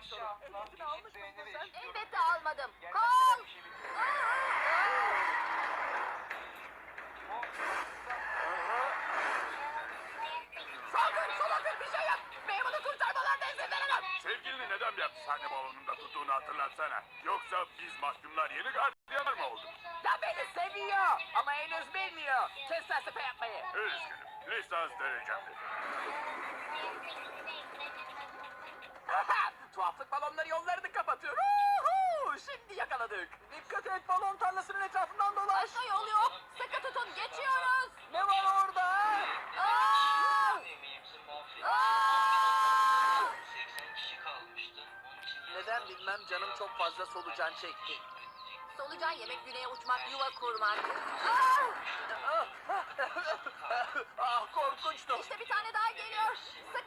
Aşağı. Elbette almadım. Kol! Salgın, solakın bir şey yap. Memunu kurtarmalarına izin veremem. Sevgilini neden bir hapis anne babamında tuttuğunu hatırlatsana. Yoksa biz mahkumlar yeni gardiyanır mı olduk? Ya beni seviyor ama henüz bilmiyor. Kes felsefe yapmayı. Üzgünüm. Lisans derecemdir. Ha ha! Tuhaflık balonları yollarını kapatıyor. Uhu! Şimdi yakaladık. Dikkat et balon tarlasının etrafından dolaş. Başka yol yok. Sıkı tutun geçiyoruz. Ne var orada? Aa! Aa! 80 kişi kalmıştı. Onun için Neden bilmem canım çok fazla solucan çekti. Solucan yemek güneye uçmak, yuva kurmak. Aa! ah korkunçtu. İşte bir tane daha geliyor. Sıkı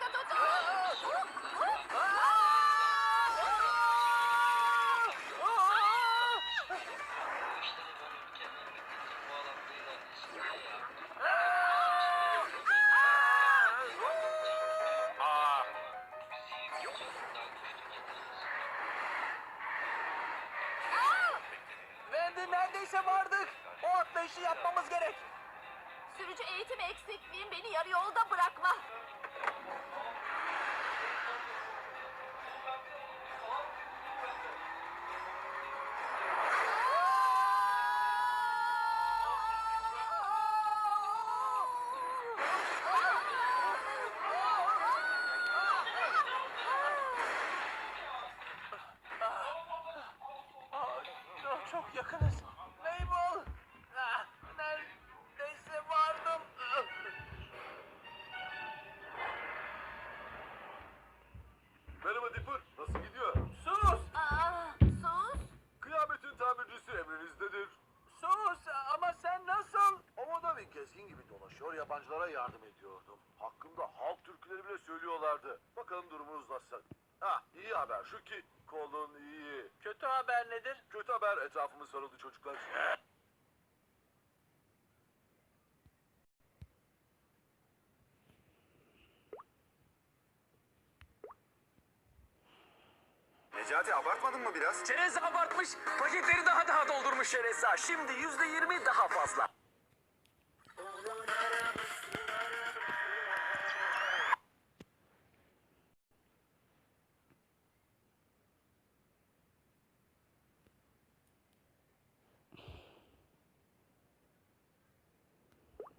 Neredeyse vardık. O atlayışı yapmamız gerek. Sürücü eğitim eksikliğim beni yarı yolda bırakma. Aa, çok yakınız. Yabancılara yardım ediyordum. Hakkımda halk türküleri bile söylüyorlardı. Bakalım durumunuz nasıl? Ha, iyi haber şu ki kolun iyi. Kötü haber nedir? Kötü haber etrafımız sarıldı çocuklar. Necati abartmadın mı biraz? Çerez abartmış. Paketleri daha daha doldurmuş Şereza. Şimdi yüzde yirmi daha fazla.